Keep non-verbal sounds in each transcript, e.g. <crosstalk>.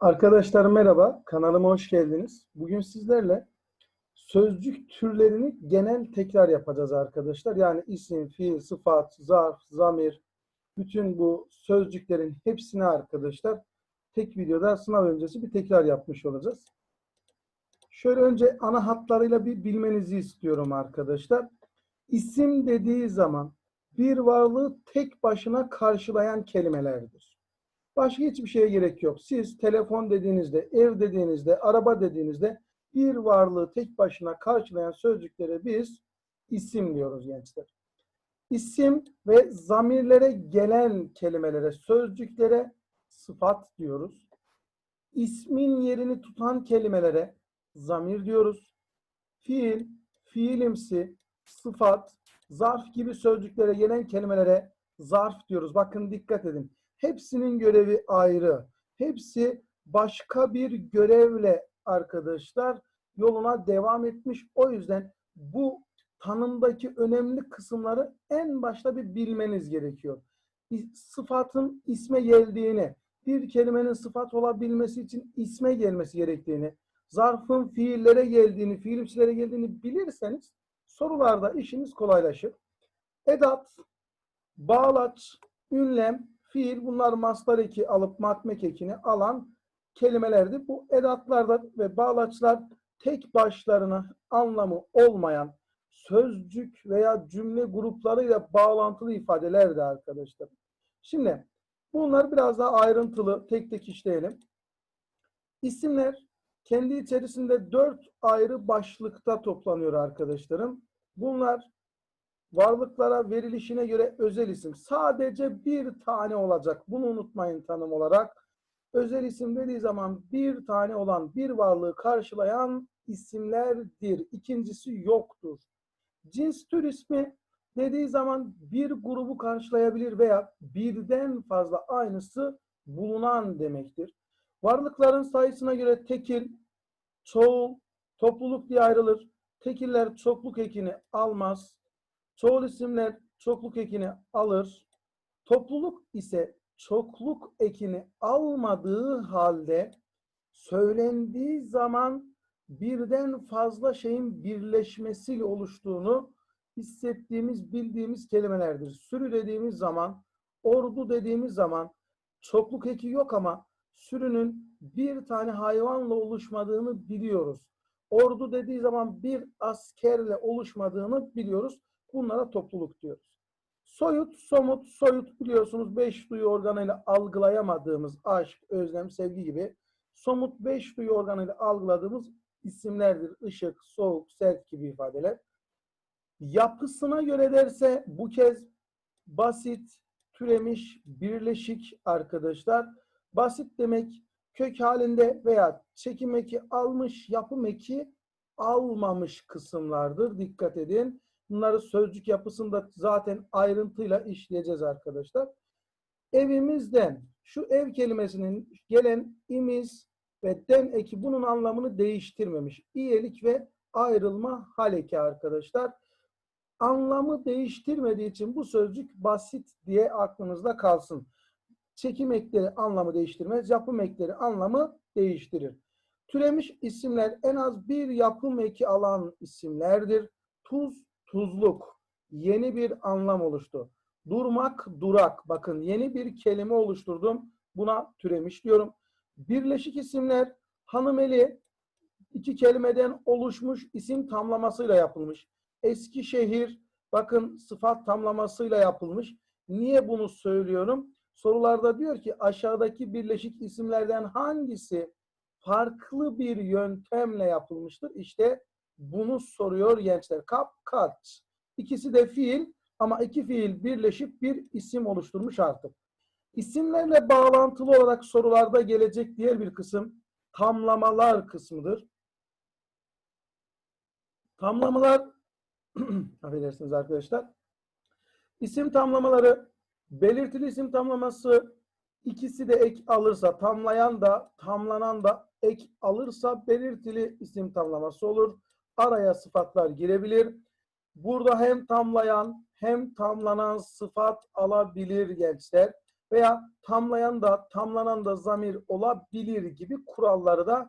Arkadaşlar merhaba, kanalıma hoş geldiniz. Bugün sizlerle sözcük türlerini genel tekrar yapacağız arkadaşlar. Yani isim, fiil, sıfat, zarf, zamir, bütün bu sözcüklerin hepsini arkadaşlar tek videoda sınav öncesi bir tekrar yapmış olacağız. Şöyle önce ana hatlarıyla bir bilmenizi istiyorum arkadaşlar. İsim dediği zaman bir varlığı tek başına karşılayan kelimelerdir. Başka hiçbir şeye gerek yok. Siz telefon dediğinizde, ev dediğinizde, araba dediğinizde bir varlığı tek başına karşılayan sözcüklere biz isim diyoruz gençler. İsim ve zamirlere gelen kelimelere, sözcüklere sıfat diyoruz. İsmin yerini tutan kelimelere zamir diyoruz. Fiil, fiilimsi, sıfat, zarf gibi sözcüklere gelen kelimelere zarf diyoruz. Bakın dikkat edin. Hepsinin görevi ayrı. Hepsi başka bir görevle arkadaşlar yoluna devam etmiş. O yüzden bu tanımdaki önemli kısımları en başta bir bilmeniz gerekiyor. Sıfatın isme geldiğini, bir kelimenin sıfat olabilmesi için isme gelmesi gerektiğini, zarfın fiillere geldiğini, fiilimsilere geldiğini bilirseniz sorularda işiniz kolaylaşır. Edat, bağlaç, ünlem, fiil bunlar mastar eki alıp matmek ekini alan kelimelerdi. Bu edatlarda ve bağlaçlar tek başlarına anlamı olmayan sözcük veya cümle gruplarıyla bağlantılı ifadelerdi arkadaşlar. Şimdi bunlar biraz daha ayrıntılı tek tek işleyelim. İsimler kendi içerisinde dört ayrı başlıkta toplanıyor arkadaşlarım. Bunlar varlıklara verilişine göre özel isim. Sadece bir tane olacak. Bunu unutmayın tanım olarak. Özel isim dediği zaman bir tane olan bir varlığı karşılayan isimlerdir. İkincisi yoktur. Cins tür ismi dediği zaman bir grubu karşılayabilir veya birden fazla aynısı bulunan demektir. Varlıkların sayısına göre tekil, çoğul, topluluk diye ayrılır. Tekiller çokluk ekini almaz. Çoğul isimler çokluk ekini alır. Topluluk ise çokluk ekini almadığı halde söylendiği zaman birden fazla şeyin birleşmesiyle oluştuğunu hissettiğimiz, bildiğimiz kelimelerdir. Sürü dediğimiz zaman, ordu dediğimiz zaman çokluk eki yok ama sürünün bir tane hayvanla oluşmadığını biliyoruz. Ordu dediği zaman bir askerle oluşmadığını biliyoruz. Bunlara topluluk diyoruz. Soyut, somut, soyut biliyorsunuz beş duyu organıyla algılayamadığımız aşk, özlem, sevgi gibi somut beş duyu organıyla algıladığımız isimlerdir. Işık, soğuk, sert gibi ifadeler. Yapısına göre derse bu kez basit, türemiş, birleşik arkadaşlar. Basit demek kök halinde veya çekim eki almış, yapım eki almamış kısımlardır. Dikkat edin. Bunları sözcük yapısında zaten ayrıntıyla işleyeceğiz arkadaşlar. Evimizden şu ev kelimesinin gelen imiz ve den eki bunun anlamını değiştirmemiş. İyelik ve ayrılma haleki arkadaşlar. Anlamı değiştirmediği için bu sözcük basit diye aklınızda kalsın. Çekim ekleri anlamı değiştirmez, yapım ekleri anlamı değiştirir. Türemiş isimler en az bir yapım eki alan isimlerdir. Tuz, tuzluk. Yeni bir anlam oluştu. Durmak, durak. Bakın yeni bir kelime oluşturdum. Buna türemiş diyorum. Birleşik isimler hanımeli iki kelimeden oluşmuş isim tamlamasıyla yapılmış. Eskişehir bakın sıfat tamlamasıyla yapılmış. Niye bunu söylüyorum? Sorularda diyor ki aşağıdaki birleşik isimlerden hangisi farklı bir yöntemle yapılmıştır? İşte bunu soruyor gençler. Kap, kat. İkisi de fiil ama iki fiil birleşip bir isim oluşturmuş artık. İsimlerle bağlantılı olarak sorularda gelecek diğer bir kısım tamlamalar kısmıdır. Tamlamalar <clears throat> affedersiniz arkadaşlar. İsim tamlamaları belirtili isim tamlaması ikisi de ek alırsa tamlayan da tamlanan da ek alırsa belirtili isim tamlaması olur araya sıfatlar girebilir. Burada hem tamlayan hem tamlanan sıfat alabilir gençler. veya tamlayan da tamlanan da zamir olabilir gibi kuralları da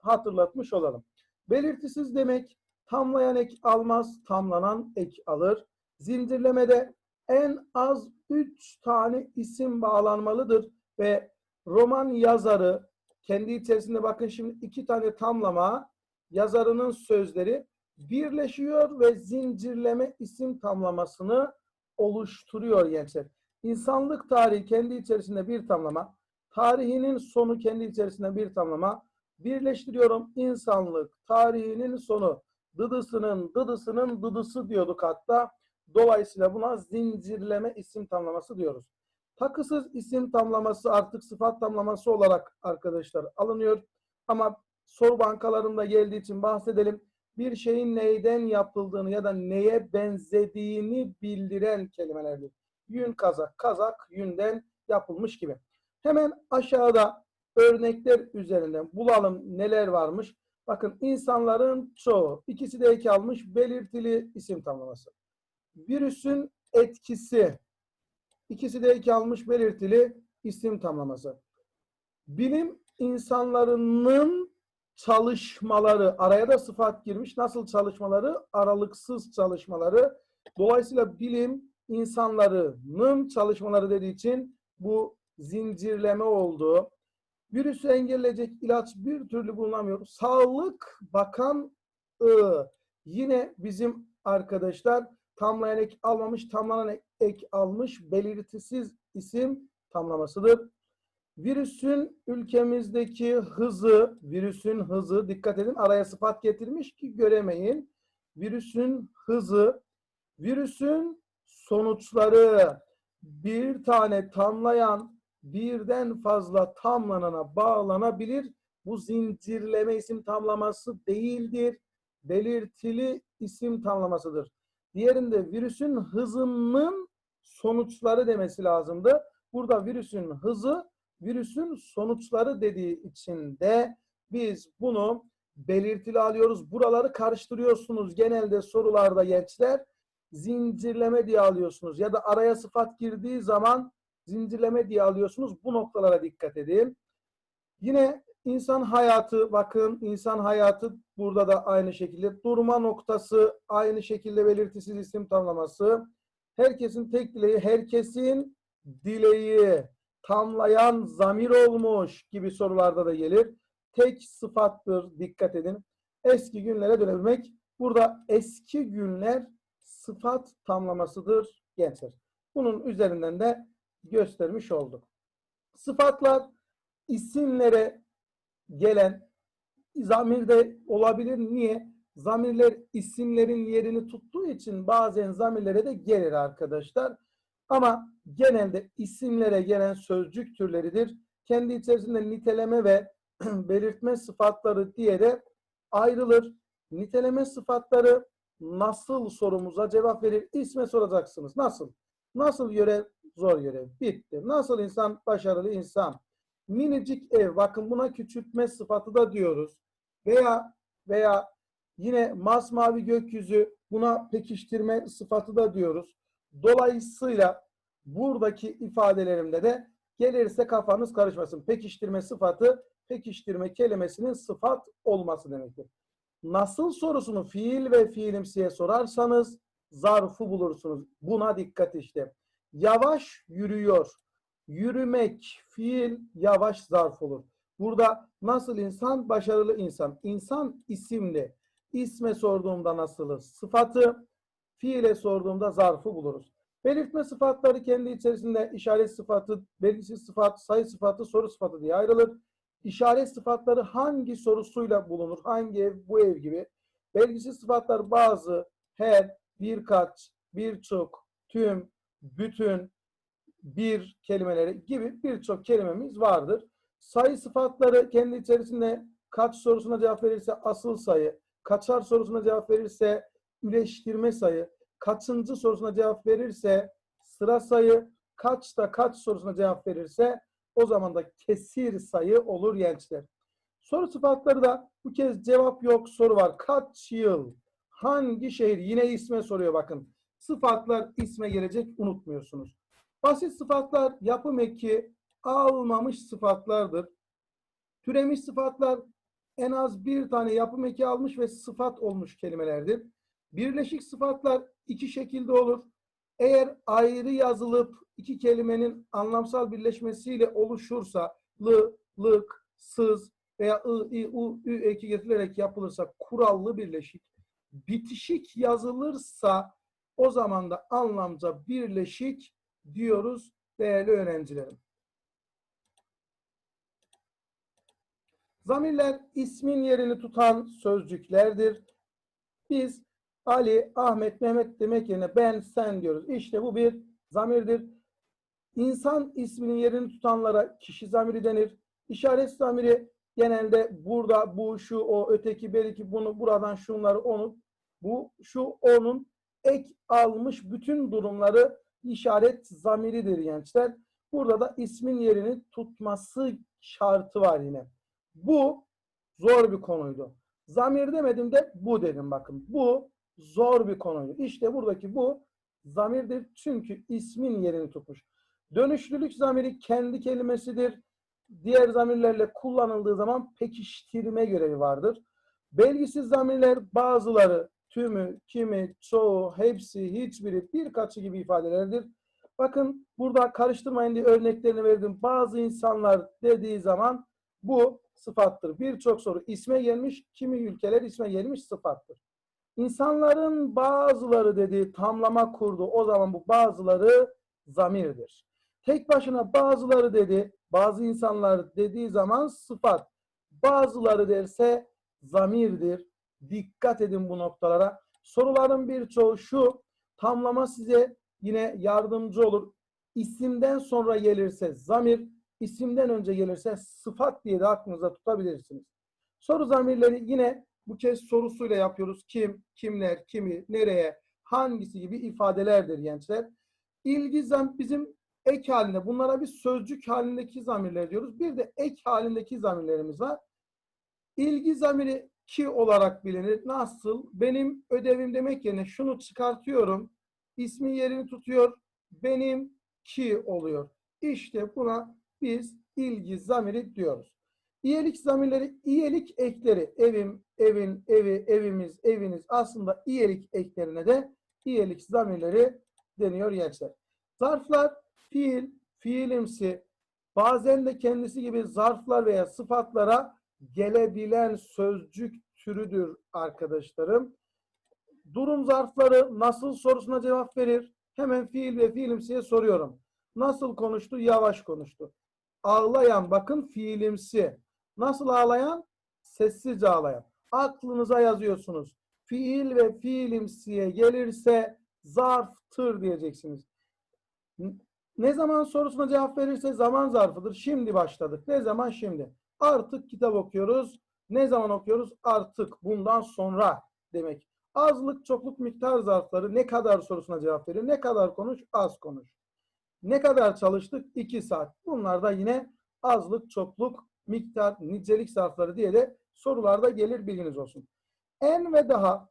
hatırlatmış olalım. Belirtisiz demek tamlayan ek almaz, tamlanan ek alır. Zincirlemede en az 3 tane isim bağlanmalıdır ve roman yazarı kendi içerisinde bakın şimdi iki tane tamlama yazarının sözleri birleşiyor ve zincirleme isim tamlamasını oluşturuyor gençler. İnsanlık tarihi kendi içerisinde bir tamlama, tarihinin sonu kendi içerisinde bir tamlama, birleştiriyorum insanlık tarihinin sonu, dıdısının dıdısının dıdısı diyorduk hatta. Dolayısıyla buna zincirleme isim tamlaması diyoruz. Takısız isim tamlaması artık sıfat tamlaması olarak arkadaşlar alınıyor. Ama soru bankalarında geldiği için bahsedelim. Bir şeyin neyden yapıldığını ya da neye benzediğini bildiren kelimelerdir. Yün kazak, kazak yünden yapılmış gibi. Hemen aşağıda örnekler üzerinden bulalım neler varmış. Bakın insanların çoğu, ikisi de eki almış belirtili isim tamlaması. Virüsün etkisi, ikisi de eki almış belirtili isim tamlaması. Bilim insanlarının çalışmaları, araya da sıfat girmiş. Nasıl çalışmaları? Aralıksız çalışmaları. Dolayısıyla bilim insanlarının çalışmaları dediği için bu zincirleme oldu. Virüsü engelleyecek ilaç bir türlü bulunamıyor. Sağlık Bakanlığı yine bizim arkadaşlar tamlayan ek almamış, tamlanan ek almış belirtisiz isim tamlamasıdır. Virüsün ülkemizdeki hızı, virüsün hızı, dikkat edin araya sıfat getirmiş ki göremeyin. Virüsün hızı, virüsün sonuçları, bir tane tamlayan birden fazla tamlanana bağlanabilir. Bu zincirleme isim tamlaması değildir. Belirtili isim tamlamasıdır. Diğerinde virüsün hızının sonuçları demesi lazımdı. Burada virüsün hızı, virüsün sonuçları dediği için de biz bunu belirtili alıyoruz. Buraları karıştırıyorsunuz genelde sorularda gençler. Zincirleme diye alıyorsunuz ya da araya sıfat girdiği zaman zincirleme diye alıyorsunuz. Bu noktalara dikkat edin. Yine insan hayatı bakın insan hayatı burada da aynı şekilde durma noktası aynı şekilde belirtisiz isim tamlaması. Herkesin tek dileği herkesin dileği tamlayan zamir olmuş gibi sorularda da gelir. Tek sıfattır dikkat edin. Eski günlere dönebilmek. Burada eski günler sıfat tamlamasıdır gençler. Bunun üzerinden de göstermiş olduk. Sıfatlar isimlere gelen zamirde olabilir. Niye? Zamirler isimlerin yerini tuttuğu için bazen zamirlere de gelir arkadaşlar. Ama genelde isimlere gelen sözcük türleridir. Kendi içerisinde niteleme ve <clears throat> belirtme sıfatları diye de ayrılır. Niteleme sıfatları nasıl sorumuza cevap verir? İsme soracaksınız. Nasıl? Nasıl görev? Zor görev. Bitti. Nasıl insan? Başarılı insan. Minicik ev. Bakın buna küçültme sıfatı da diyoruz. Veya veya yine masmavi gökyüzü buna pekiştirme sıfatı da diyoruz. Dolayısıyla buradaki ifadelerimde de gelirse kafanız karışmasın. Pekiştirme sıfatı pekiştirme kelimesinin sıfat olması demektir. Nasıl sorusunu fiil ve fiilimsiye sorarsanız zarfı bulursunuz. Buna dikkat işte. Yavaş yürüyor. Yürümek fiil yavaş zarf olur. Burada nasıl insan? Başarılı insan. İnsan isimli. İsme sorduğumda nasılı? Sıfatı, fiile sorduğumda zarfı buluruz. Belirtme sıfatları kendi içerisinde işaret sıfatı, belirsiz sıfat, sayı sıfatı, soru sıfatı diye ayrılır. İşaret sıfatları hangi sorusuyla bulunur? Hangi ev, bu ev gibi. Belirsiz sıfatlar bazı, her, birkaç, birçok, tüm, bütün, bir kelimeleri gibi birçok kelimemiz vardır. Sayı sıfatları kendi içerisinde kaç sorusuna cevap verirse asıl sayı, kaçar sorusuna cevap verirse üleştirme sayı, kaçıncı sorusuna cevap verirse sıra sayı, kaçta kaç sorusuna cevap verirse o zaman da kesir sayı olur gençler. Soru sıfatları da bu kez cevap yok soru var. Kaç yıl? Hangi şehir? Yine isme soruyor bakın. Sıfatlar isme gelecek unutmuyorsunuz. Basit sıfatlar yapım eki almamış sıfatlardır. Türemiş sıfatlar en az bir tane yapım eki almış ve sıfat olmuş kelimelerdir. Birleşik sıfatlar iki şekilde olur. Eğer ayrı yazılıp iki kelimenin anlamsal birleşmesiyle oluşursa lı, lık, sız veya ı, i, u, ü eki getirilerek yapılırsa kurallı birleşik. Bitişik yazılırsa o zaman da anlamca birleşik diyoruz değerli öğrencilerim. Zamirler ismin yerini tutan sözcüklerdir. Biz Ali, Ahmet, Mehmet demek yerine ben, sen diyoruz. İşte bu bir zamirdir. İnsan isminin yerini tutanlara kişi zamiri denir. İşaret zamiri genelde burada, bu, şu, o, öteki, belki bunu, buradan, şunları, onu, bu, şu, onun ek almış bütün durumları işaret zamiridir gençler. Burada da ismin yerini tutması şartı var yine. Bu zor bir konuydu. Zamir demedim de bu dedim bakın. Bu zor bir konuydu. İşte buradaki bu zamirdir çünkü ismin yerini tutmuş. Dönüşlülük zamiri kendi kelimesidir. Diğer zamirlerle kullanıldığı zaman pekiştirme görevi vardır. Belgisiz zamirler bazıları tümü, kimi, çoğu, hepsi, hiçbiri, birkaçı gibi ifadelerdir. Bakın burada karıştırmayın diye örneklerini verdim. Bazı insanlar dediği zaman bu sıfattır. Birçok soru isme gelmiş, kimi ülkeler isme gelmiş sıfattır. İnsanların bazıları dediği tamlama kurdu. O zaman bu bazıları zamirdir. Tek başına bazıları dedi, bazı insanlar dediği zaman sıfat. Bazıları derse zamirdir. Dikkat edin bu noktalara. Soruların birçoğu şu. Tamlama size yine yardımcı olur. İsimden sonra gelirse zamir, isimden önce gelirse sıfat diye de aklınıza tutabilirsiniz. Soru zamirleri yine bu kez sorusuyla yapıyoruz. Kim, kimler, kimi, nereye, hangisi gibi ifadelerdir gençler. İlgi zam bizim ek halinde bunlara bir sözcük halindeki zamirler diyoruz. Bir de ek halindeki zamirlerimiz var. İlgi zamiri ki olarak bilinir. Nasıl? Benim ödevim demek yerine şunu çıkartıyorum. İsmi yerini tutuyor. Benim ki oluyor. İşte buna biz ilgi zamiri diyoruz. İyelik zamirleri, iyelik ekleri, evim, evin, evi, evimiz, eviniz aslında iyelik eklerine de iyelik zamirleri deniyor gençler. Zarflar, fiil, fiilimsi, bazen de kendisi gibi zarflar veya sıfatlara gelebilen sözcük türüdür arkadaşlarım. Durum zarfları nasıl sorusuna cevap verir? Hemen fiil ve fiilimsiye soruyorum. Nasıl konuştu? Yavaş konuştu. Ağlayan bakın fiilimsi. Nasıl ağlayan? Sessizce ağlayan. Aklınıza yazıyorsunuz. Fiil ve fiilimsiye gelirse zarftır diyeceksiniz. Ne zaman sorusuna cevap verirse zaman zarfıdır. Şimdi başladık. Ne zaman? Şimdi. Artık kitap okuyoruz. Ne zaman okuyoruz? Artık. Bundan sonra demek. Azlık, çokluk, miktar zarfları ne kadar sorusuna cevap verir? Ne kadar konuş? Az konuş. Ne kadar çalıştık? 2 saat. Bunlar da yine azlık, çokluk, miktar, nicelik zarfları diye de sorularda gelir bilginiz olsun. En ve daha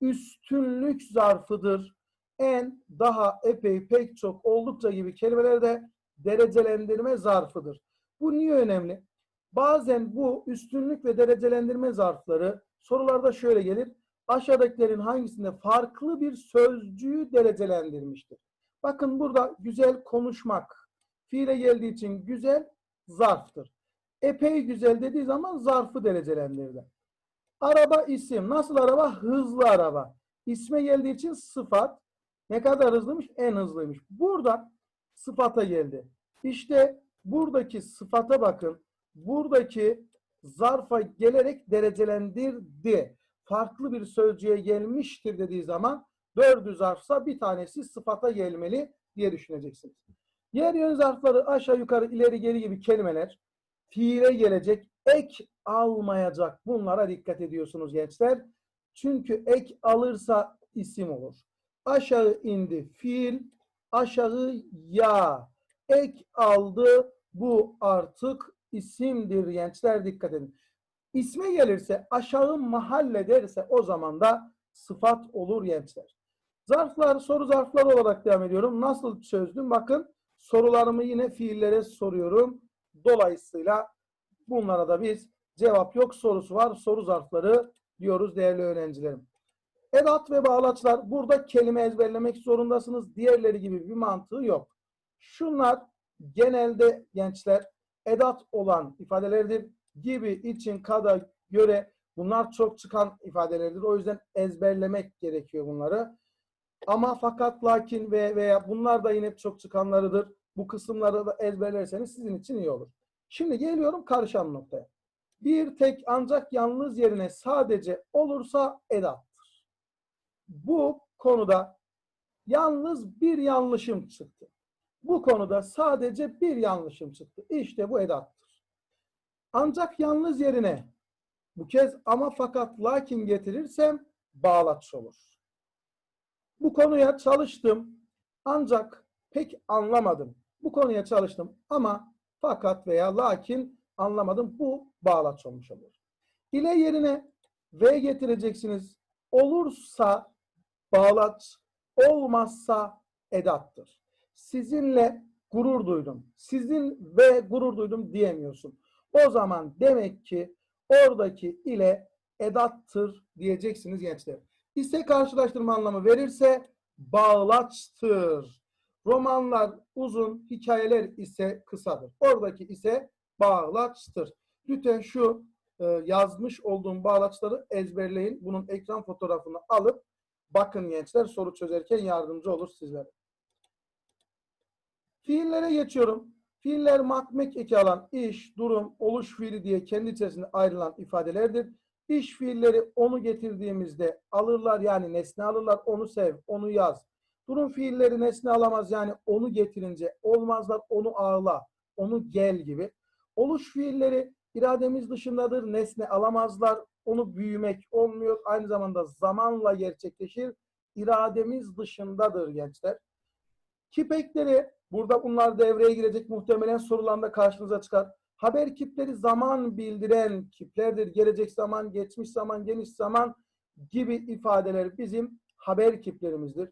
üstünlük zarfıdır. En, daha, epey, pek çok, oldukça gibi kelimelerde derecelendirme zarfıdır. Bu niye önemli? Bazen bu üstünlük ve derecelendirme zarfları sorularda şöyle gelir. Aşağıdakilerin hangisinde farklı bir sözcüğü derecelendirmiştir? Bakın burada güzel konuşmak. Fiile geldiği için güzel zarftır. Epey güzel dediği zaman zarfı derecelendirdi. Araba isim. Nasıl araba? Hızlı araba. İsme geldiği için sıfat. Ne kadar hızlıymış? En hızlıymış. Burada sıfata geldi. İşte buradaki sıfata bakın. Buradaki zarfa gelerek derecelendirdi. Farklı bir sözcüğe gelmiştir dediği zaman dördü zarfsa bir tanesi sıfata gelmeli diye düşüneceksiniz. Yer yön zarfları aşağı yukarı ileri geri gibi kelimeler fiile gelecek ek almayacak. Bunlara dikkat ediyorsunuz gençler. Çünkü ek alırsa isim olur. Aşağı indi fiil, aşağı ya. Ek aldı bu artık isimdir gençler dikkat edin. İsme gelirse aşağı mahalle derse o zaman da sıfat olur gençler. Zarflar soru zarfları olarak devam ediyorum. Nasıl çözdüm? Bakın Sorularımı yine fiillere soruyorum. Dolayısıyla bunlara da biz cevap yok sorusu var. Soru zarfları diyoruz değerli öğrencilerim. Edat ve bağlaçlar burada kelime ezberlemek zorundasınız. Diğerleri gibi bir mantığı yok. Şunlar genelde gençler edat olan ifadelerdir. Gibi, için, kada, göre bunlar çok çıkan ifadelerdir. O yüzden ezberlemek gerekiyor bunları. Ama fakat, lakin ve veya bunlar da yine çok çıkanlarıdır. Bu kısımları da ezberlerseniz sizin için iyi olur. Şimdi geliyorum karışan noktaya. Bir tek ancak yalnız yerine sadece olursa edattır. Bu konuda yalnız bir yanlışım çıktı. Bu konuda sadece bir yanlışım çıktı. İşte bu edattır. Ancak yalnız yerine bu kez ama fakat lakin getirirsem bağlaç olur. Bu konuya çalıştım ancak pek anlamadım. Bu konuya çalıştım ama fakat veya lakin anlamadım. Bu bağlaç olmuş olur. İle yerine ve getireceksiniz. Olursa bağlaç, olmazsa edattır. Sizinle gurur duydum. Sizin ve gurur duydum diyemiyorsun. O zaman demek ki oradaki ile edattır diyeceksiniz gençler. İse karşılaştırma anlamı verirse bağlaçtır. Romanlar uzun, hikayeler ise kısadır. Oradaki ise bağlaçtır. Lütfen şu e, yazmış olduğum bağlaçları ezberleyin. Bunun ekran fotoğrafını alıp bakın gençler soru çözerken yardımcı olur sizlere. Fiillere geçiyorum. Fiiller makmek eki alan iş, durum, oluş fiili diye kendi içerisinde ayrılan ifadelerdir. İş fiilleri onu getirdiğimizde alırlar yani nesne alırlar. Onu sev, onu yaz. Durum fiilleri nesne alamaz yani onu getirince olmazlar, onu ağla, onu gel gibi. Oluş fiilleri irademiz dışındadır, nesne alamazlar. Onu büyümek olmuyor. Aynı zamanda zamanla gerçekleşir. İrademiz dışındadır gençler. Kipekleri, burada bunlar devreye girecek muhtemelen sorularında karşınıza çıkar. Haber kipleri zaman bildiren kiplerdir. Gelecek zaman, geçmiş zaman, geniş zaman gibi ifadeler bizim haber kiplerimizdir.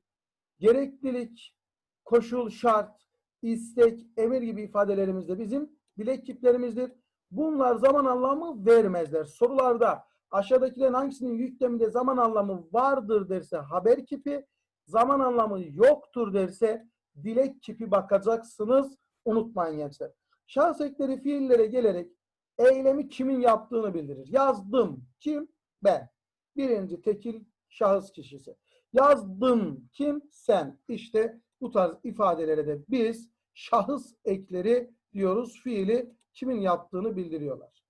Gereklilik, koşul, şart, istek, emir gibi ifadelerimiz de bizim bilek kiplerimizdir. Bunlar zaman anlamı vermezler. Sorularda aşağıdakilerin hangisinin yükleminde zaman anlamı vardır derse haber kipi, zaman anlamı yoktur derse dilek kipi bakacaksınız. Unutmayın gençler. Şahıs ekleri fiillere gelerek eylemi kimin yaptığını bildirir. Yazdım. Kim? Ben. Birinci tekil şahıs kişisi. Yazdım. Kim? Sen. İşte bu tarz ifadelere de biz şahıs ekleri diyoruz. Fiili kimin yaptığını bildiriyorlar.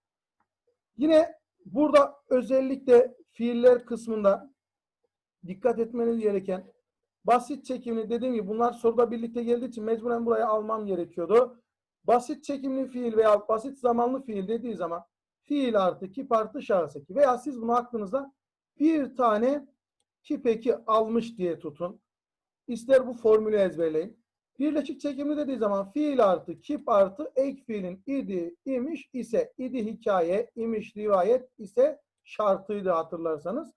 Yine burada özellikle fiiller kısmında dikkat etmeniz gereken basit çekimli dediğim gibi bunlar soruda birlikte geldiği için mecburen buraya almam gerekiyordu. Basit çekimli fiil veya basit zamanlı fiil dediği zaman fiil artı kip artı şahıs eki veya siz bunu aklınızda bir tane kip eki almış diye tutun. İster bu formülü ezberleyin. Birleşik çekimli dediği zaman fiil artı kip artı ek fiilin idi, imiş ise, idi hikaye, imiş rivayet ise şartıydı hatırlarsanız.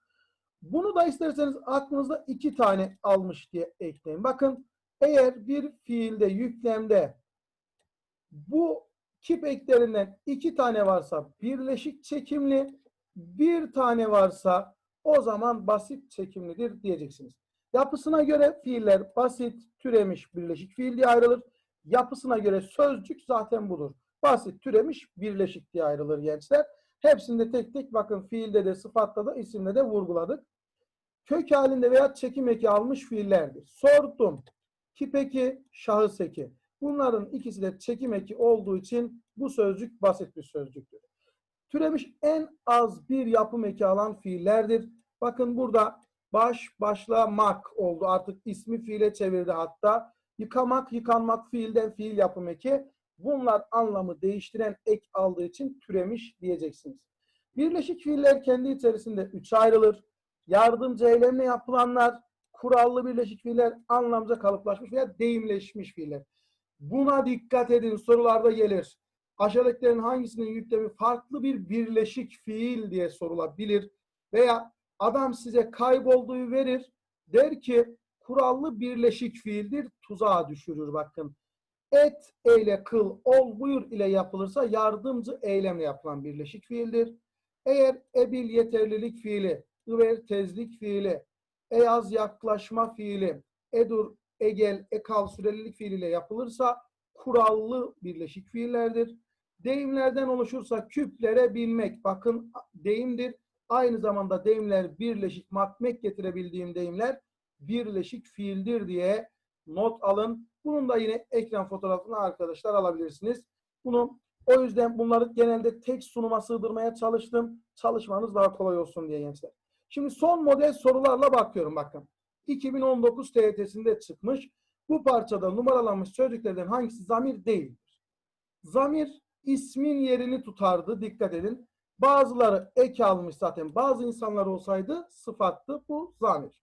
Bunu da isterseniz aklınızda iki tane almış diye ekleyin. Bakın eğer bir fiilde yüklemde bu kip eklerinden iki tane varsa birleşik çekimli, bir tane varsa o zaman basit çekimlidir diyeceksiniz. Yapısına göre fiiller basit, türemiş, birleşik fiil diye ayrılır. Yapısına göre sözcük zaten budur. Basit, türemiş, birleşik diye ayrılır gençler. Hepsinde tek tek bakın fiilde de sıfatta da isimde de vurguladık. Kök halinde veya çekim eki almış fiillerdir. Sordum. Kip eki, şahıs eki. Bunların ikisi de çekim eki olduğu için bu sözcük basit bir sözcüktür. Türemiş en az bir yapım eki alan fiillerdir. Bakın burada baş, başlamak oldu. Artık ismi fiile çevirdi hatta. Yıkamak, yıkanmak fiilden fiil yapım eki. Bunlar anlamı değiştiren ek aldığı için türemiş diyeceksiniz. Birleşik fiiller kendi içerisinde üçe ayrılır. Yardımcı eylemle yapılanlar, kurallı birleşik fiiller, anlamca kalıplaşmış veya deyimleşmiş fiiller. Buna dikkat edin sorularda gelir. Aşağıdakilerin hangisinin yüklemi farklı bir birleşik fiil diye sorulabilir. Veya adam size kaybolduğu verir. Der ki kurallı birleşik fiildir tuzağa düşürür bakın. Et, eyle, kıl, ol, buyur ile yapılırsa yardımcı eylemle yapılan birleşik fiildir. Eğer ebil yeterlilik fiili, ıver tezlik fiili, eyaz yaklaşma fiili, edur, egel, ekal sürelilik fiiliyle yapılırsa kurallı birleşik fiillerdir. Deyimlerden oluşursa küplere bilmek. Bakın deyimdir. Aynı zamanda deyimler birleşik matmek getirebildiğim deyimler birleşik fiildir diye not alın. Bunun da yine ekran fotoğrafını arkadaşlar alabilirsiniz. Bunu o yüzden bunları genelde tek sunuma sığdırmaya çalıştım. Çalışmanız daha kolay olsun diye gençler. Şimdi son model sorularla bakıyorum bakın. 2019 TYT'sinde çıkmış. Bu parçada numaralanmış sözcüklerden hangisi zamir değildir? Zamir ismin yerini tutardı. Dikkat edin. Bazıları ek almış zaten. Bazı insanlar olsaydı sıfattı. Bu zamir.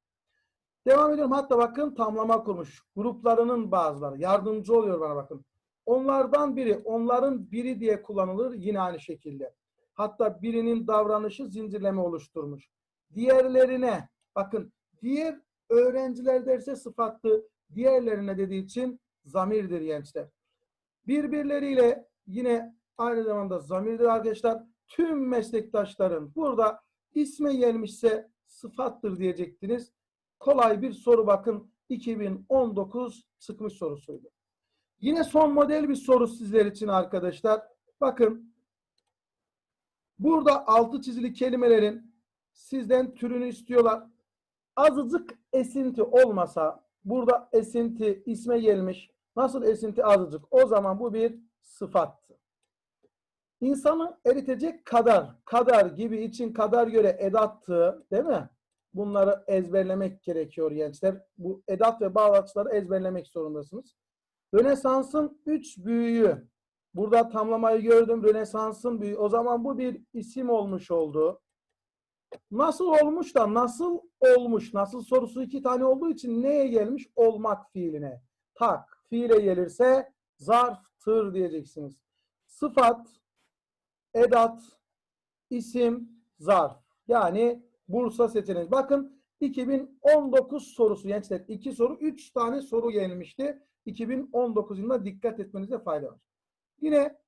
Devam ediyorum. Hatta bakın tamlama kurmuş. Gruplarının bazıları. Yardımcı oluyor bana bakın. Onlardan biri, onların biri diye kullanılır yine aynı şekilde. Hatta birinin davranışı zincirleme oluşturmuş. Diğerlerine, bakın diğer öğrenciler derse sıfatlı, diğerlerine dediği için zamirdir gençler. Birbirleriyle yine aynı zamanda zamirdir arkadaşlar. Tüm meslektaşların burada isme gelmişse sıfattır diyecektiniz. Kolay bir soru bakın 2019 çıkmış sorusuydu. Yine son model bir soru sizler için arkadaşlar. Bakın burada altı çizili kelimelerin sizden türünü istiyorlar. Azıcık esinti olmasa burada esinti isme gelmiş. Nasıl esinti azıcık? O zaman bu bir sıfattı. İnsanı eritecek kadar, kadar gibi için kadar göre edattı değil mi? Bunları ezberlemek gerekiyor gençler. Bu edat ve bağlaçları ezberlemek zorundasınız. Rönesans'ın üç büyüğü. Burada tamlamayı gördüm. Rönesans'ın büyüğü. O zaman bu bir isim olmuş oldu. Nasıl olmuş da nasıl olmuş? Nasıl sorusu iki tane olduğu için neye gelmiş? Olmak fiiline. Tak. Fiile gelirse zarftır diyeceksiniz. Sıfat, edat, isim, zarf. Yani Bursa seçeneği. Bakın 2019 sorusu gençler. iki soru, üç tane soru gelmişti. 2019 yılında dikkat etmenize fayda var. Yine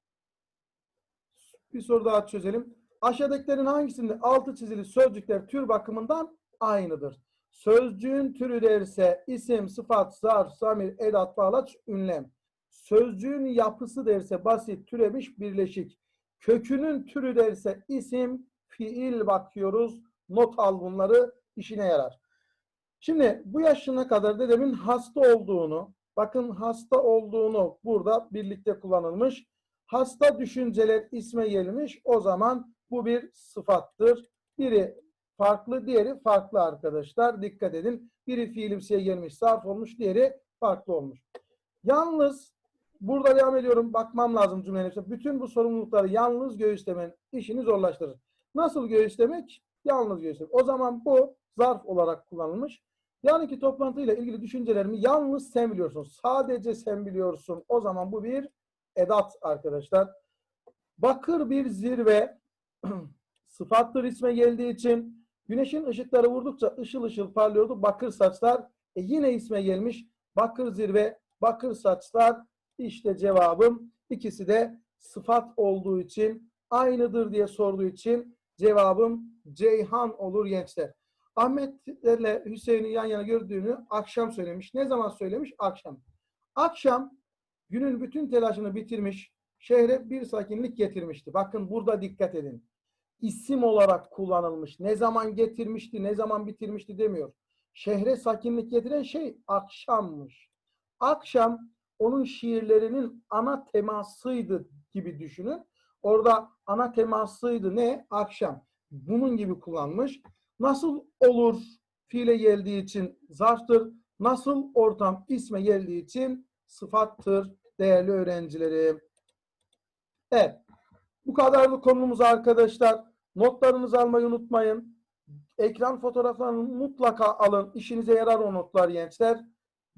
bir soru daha çözelim. Aşağıdakilerin hangisinde altı çizili sözcükler tür bakımından aynıdır? Sözcüğün türü derse isim, sıfat, zarf, zamir, edat, bağlaç, ünlem. Sözcüğün yapısı derse basit, türemiş, birleşik. Kökünün türü derse isim, fiil bakıyoruz. Not al bunları işine yarar. Şimdi bu yaşına kadar dedemin hasta olduğunu, bakın hasta olduğunu burada birlikte kullanılmış. Hasta düşünceler isme gelmiş. O zaman bu bir sıfattır. Biri farklı, diğeri farklı arkadaşlar. Dikkat edin. Biri fiilimsiye gelmiş, sarf olmuş, diğeri farklı olmuş. Yalnız burada devam ediyorum. Bakmam lazım cümlenin hepsine. Bütün bu sorumlulukları yalnız göğüslemen işini zorlaştırır. Nasıl göğüslemek? Yalnız göğüslemek. O zaman bu zarf olarak kullanılmış. Yani ki toplantıyla ilgili düşüncelerimi yalnız sen biliyorsun. Sadece sen biliyorsun. O zaman bu bir edat arkadaşlar. Bakır bir zirve <clears throat> sıfattır isme geldiği için güneşin ışıkları vurdukça ışıl ışıl parlıyordu. Bakır saçlar e yine isme gelmiş. Bakır zirve, bakır saçlar işte cevabım. İkisi de sıfat olduğu için aynıdır diye sorduğu için cevabım Ceyhan olur gençler. Ahmet'le Hüseyin'i yan yana gördüğünü akşam söylemiş. Ne zaman söylemiş? Akşam. Akşam günün bütün telaşını bitirmiş, şehre bir sakinlik getirmişti. Bakın burada dikkat edin. İsim olarak kullanılmış. Ne zaman getirmişti, ne zaman bitirmişti demiyor. Şehre sakinlik getiren şey akşammış. Akşam onun şiirlerinin ana temasıydı gibi düşünün. Orada ana temasıydı ne? Akşam. Bunun gibi kullanmış. Nasıl olur fiile geldiği için zarftır. Nasıl ortam isme geldiği için sıfattır değerli öğrencilerim. Evet. Bu kadarlık konumuz arkadaşlar. Notlarınızı almayı unutmayın. Ekran fotoğraflarını mutlaka alın. İşinize yarar o notlar gençler.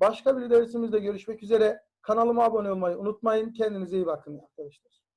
Başka bir dersimizde görüşmek üzere. Kanalıma abone olmayı unutmayın. Kendinize iyi bakın arkadaşlar.